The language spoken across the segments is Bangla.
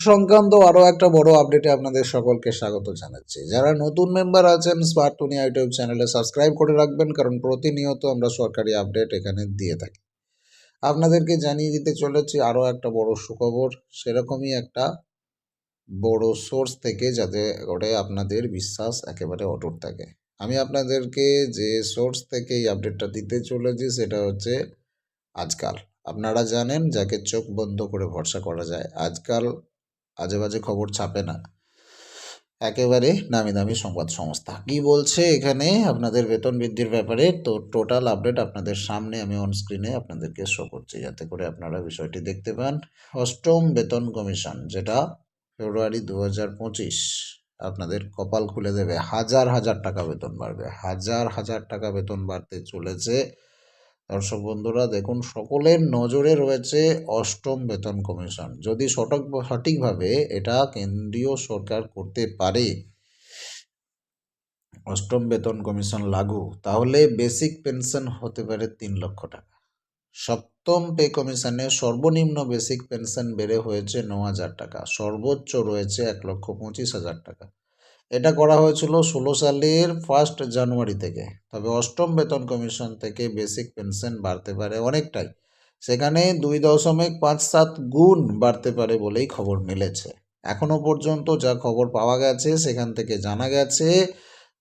সংক্রান্ত আরও একটা বড় আপডেটে আপনাদের সকলকে স্বাগত জানাচ্ছি। যারা নতুন মেম্বার আছেন স্মার্ট দুনিয়া ইউটিউব চ্যানেলে সাবস্ক্রাইব করে রাখবেন, কারণ প্রতিনিয়ত আমরা সরকারি আপডেট এখানে দিয়ে থাকি। আপনাদেরকে জানিয়ে দিতে চলেছি আরও একটা বড় সুখবর। সেরকমই একটা বড় সোর্স থেকে যাতে করে আপনাদের বিশ্বাস একেবারে অটুট থাকে। আমি আপনাদেরকে যে সোর্স থেকে এই আপডেটটা দিতে চলেছি, সেটা হচ্ছে আজকাল। আপনারা জানেন, যাকে চোখ বন্ধ করে ভরসা করা যায়, আজকাল আজে বাজে খবর ছাপে না। একেবারে নামি দামি সংবাদ সংস্থা। কি বলছে এখানে? আপনাদের বেতন বৃদ্ধির ব্যাপারে তো টোটাল আপডেট আপনাদের সামনে আমি অন স্ক্রিনে আপনাদেরকে শো করছি, যাতে করে আপনারা বিষয়টি দেখতে পান। অষ্টম বেতন কমিশন, যেটা ফেব্রুয়ারি দু হাজার পঁচিশ, আপনাদের কপাল খুলে দেবে। হাজার হাজার টাকা বেতন বাড়বে। হাজার হাজার টাকা বেতন বাড়তে চলেছে দর্শক বন্ধুরা, দেখুন, সকলের নজরে রয়েছে অষ্টম বেতন কমিশন। যদি সঠিক, সঠিকভাবে এটা কেন্দ্রীয় সরকার করতে পারে, অষ্টম বেতন কমিশন লাগু, তাহলে বেসিক পেনশন হতে পারে তিন লক্ষ টাকা। সপ্তম পে কমিশনে সর্বনিম্ন বেসিক পেনশন বেড়ে হয়েছে ন হাজার টাকা, সর্বোচ্চ রয়েছে এক লক্ষ পঁচিশ হাজার টাকা। এটা করা হয়েছিল ষোলো সালের ফার্স্ট জানুয়ারি থেকে। তবে অষ্টম বেতন কমিশন থেকে বেসিক পেনশন বাড়তে পারে অনেকটাই। সেখানে দুই দশমিক পাঁচ সাত গুণ বাড়তে পারে বলেই খবর মিলেছে। এখনও পর্যন্ত যা খবর পাওয়া গেছে, সেখান থেকে জানা গেছে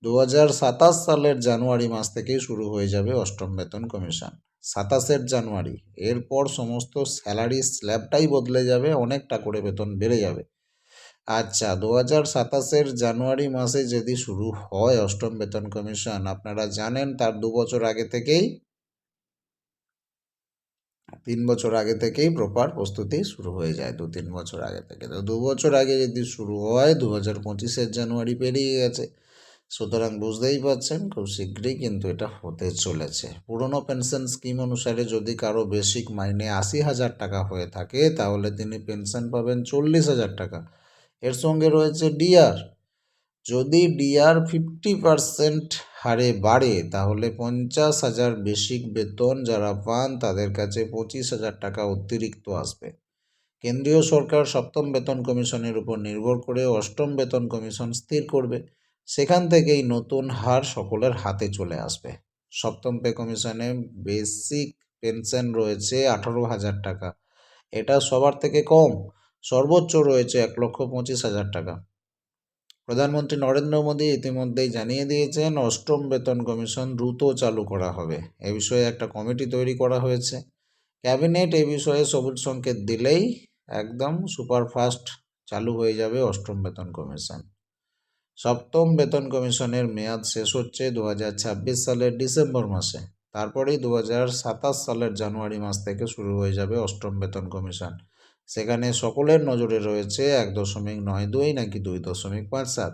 দু হাজার সাতাশ সালের জানুয়ারি মাস থেকেই শুরু হয়ে যাবে অষ্টম বেতন কমিশন সাতাশের জানুয়ারি এরপর সমস্ত স্যালারি স্ল্যাবটাই বদলে যাবে, অনেকটা করে বেতন বেড়ে যাবে। আচ্ছা দু হাজার সাতাশের জানুয়ারি মাসে যদি শুরু হয় অষ্টম বেতন কমিশন, আপনারা জানেন তার দু বছর আগে থেকেই তিন বছর আগে থেকেই প্রপার প্রস্তুতি শুরু হয়ে যায়, দু তিন বছর আগে থেকে। তো দু বছর আগে যদি শুরু হয় দু হাজার পঁচিশের জানুয়ারি পেরিয়ে গেছে। সুতরাং বুঝতেই পারছেন, খুব শীঘ্রই কিন্তু এটা হতে চলেছে। পুরনো পেনশন স্কিম অনুসারে যদি কারও বেসিক মাইনে আশি হাজার টাকা হয়ে থাকে, তাহলে তিনি পেনশন পাবেন চল্লিশ হাজার টাকা। এর সঙ্গে রয়েছে ডিআর যদি ডিআর ফিফটি পারসেন্ট হারে বাড়ে, তাহলে পঞ্চাশ হাজার বেসিক বেতন যারা পান, তাদের কাছে পঁচিশ হাজার টাকা অতিরিক্ত আসবে। কেন্দ্রীয় সরকার সপ্তম বেতন কমিশনের উপর নির্ভর করে অষ্টম বেতন কমিশন স্থির করবে। সেখান থেকেই নতুন হার সকলের হাতে চলে আসবে। সপ্তম পে কমিশনে বেসিক পেনশন রয়েছে আঠারো হাজার টাকা। এটা সবার থেকে কম। সর্বোচ্চ রয়েছে এক লক্ষ পঁচিশ হাজার টাকা। প্রধানমন্ত্রী নরেন্দ্র মোদী ইতিমধ্যেই জানিয়ে দিয়েছেন, অষ্টম বেতন কমিশন দ্রুত চালু করা হবে। এ বিষয়ে একটা কমিটি তৈরি করা হয়েছে। ক্যাবিনেট এ বিষয়ে সবুজ সংকেত দিলেই একদম সুপারফাস্ট চালু হয়ে যাবে অষ্টম বেতন কমিশন। সপ্তম বেতন কমিশনের মেয়াদ শেষ হচ্ছে দু হাজার ছাব্বিশ সালের ডিসেম্বর মাসে। তারপরেই দু হাজার সাতাশ সালের জানুয়ারি মাস থেকে শুরু হয়ে যাবে অষ্টম বেতন কমিশন। সেখানে সকলের নজরে রয়েছে এক দশমিক নয় দুই নাকি দুই দশমিক পাঁচ সাত।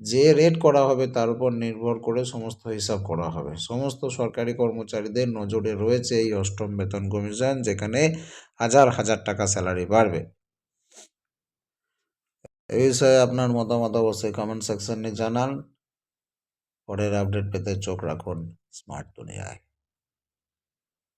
যে রেট করা হবে তার উপর নির্ভর করে সমস্ত হিসাব করা হবে। সমস্ত সরকারি কর্মচারীদের নজরে রয়েছে এই অষ্টম বেতন কমিশন, যেখানে হাজার হাজার টাকা স্যালারি বাড়বে। এই বিষয়ে আপনার মতামত অবশ্যই কমেন্ট সেকশনে জানান। পরের আপডেট পেতে চোখ রাখুন স্মার্ট দুনিয়ায়